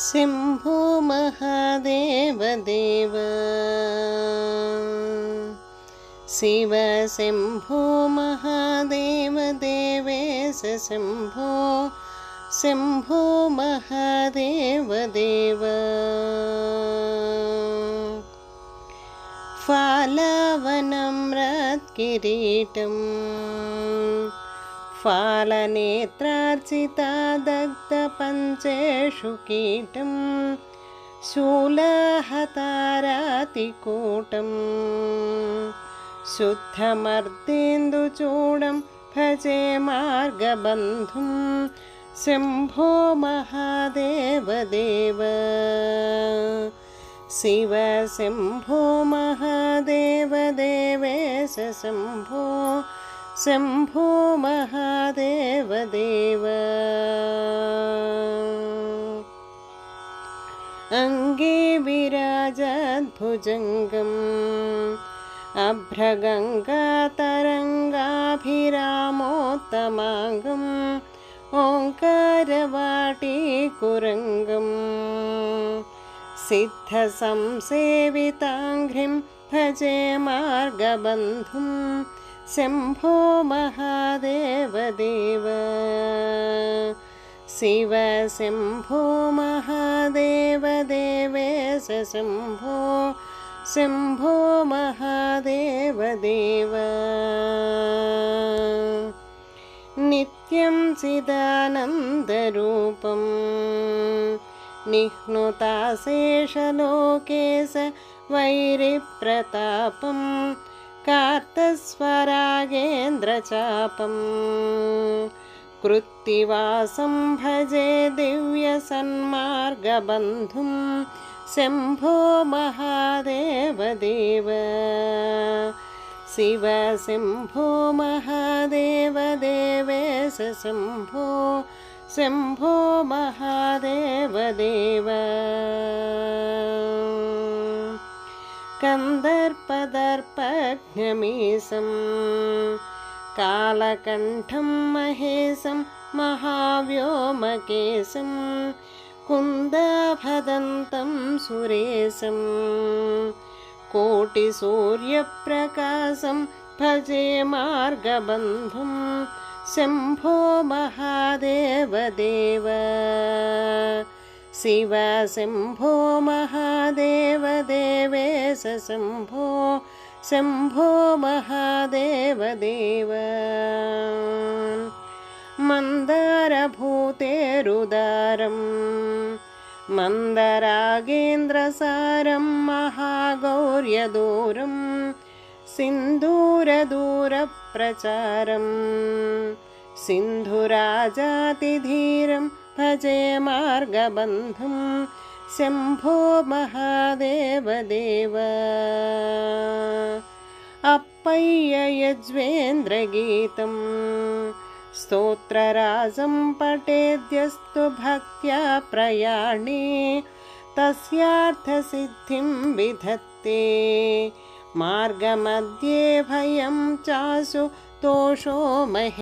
शम्भो महादेवदेव शिव शम्भो महादेवदेवेश शम्भो महादेवदेव फालवनम्रत्किरीटम् फालनेत्रार्चिता दग्धपञ्चेषु कीटं शूलहतारातिकूटम् शुद्धमर्देन्दुचूडं भजे मार्गबन्धुं शम्भो महादेवदेव। शिव शम्भो महादेवदेवेश शम्भो शम्भो महादेवदेव। अङ्गे विराजद्भुजङ्गम्। अभ्रगङ्गातरङ्गाभिरामोत्तमाङ्गम् ओङ्कारवाटीकुरङ्गम्। सिद्धसंसेविताङ्घ्रिं भजे मार्गबन्धुं शम्भो महादेवदेव। शिव शम्भो महादेवदेवेश शम्भो शम्भो महादेवदेव। नित्यं चिदानन्दरूपम् निह्नुताशेषलोके स वैरिप्रतापं कार्तस्वरागेन्द्रचापम्। कृत्तिवासं भजे दिव्यसन्मार्गबन्धुं शम्भो महादेवदेव। शिव शम्भो महादेवदेवेश शम्भो शम्भो महादेवदेव कन्दर्पदर्पज्ञमीशं कालकण्ठं महेशं महाव्योमकेशं कुन्दाभदन्तं सुरेशं कोटिसूर्यप्रकाशं भजे मार्गबन्धुं शम्भो महादेवदेव शिव शम्भो महादेवदेवेश शम्भो शम्भो महादेवदेव मन्दरभूतेरुदारं मन्दरागेन्द्रसारं महागौर्यदूरं सिन्धूरदूरप्रचारं सिन्धुराजातिधीरं भजे मार्गबन्धुं शम्भो महादेवदेव। अप्पय्ययज्वेन्द्रगीतं स्तोत्रराजं पठेद्यस्तु भक्त्या प्रयाणे तस्यार्थसिद्धिं विधत्ते। मार्गमध्ये भयं चासु तोषो महे